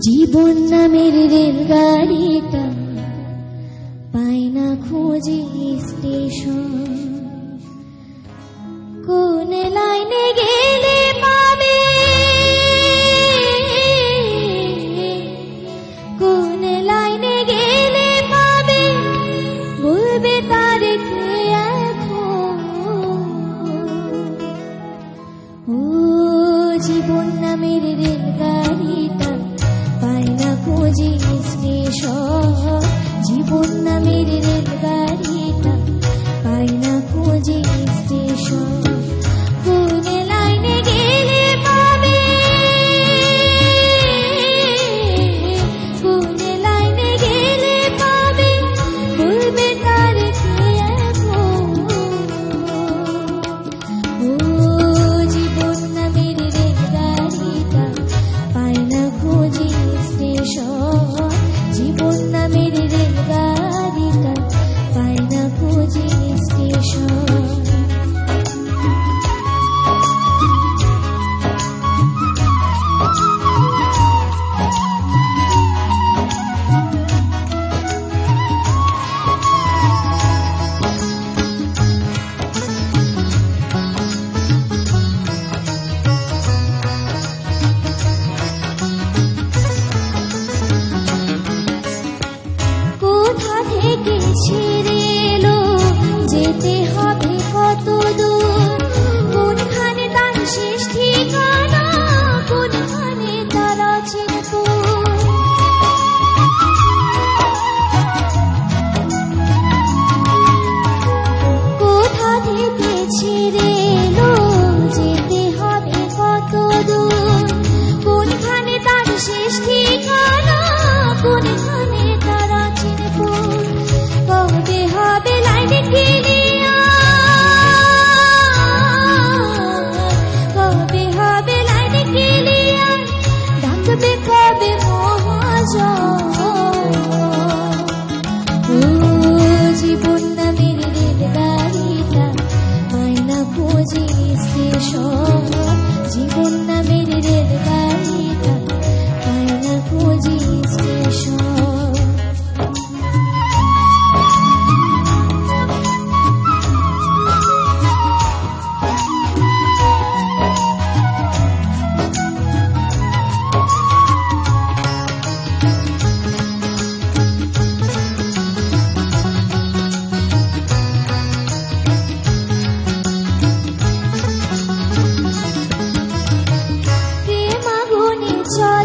জীবন নামের রেলগাড়িটা পায় না খোঁজে স্টেশন। কোন লাইনে গে জীবন time.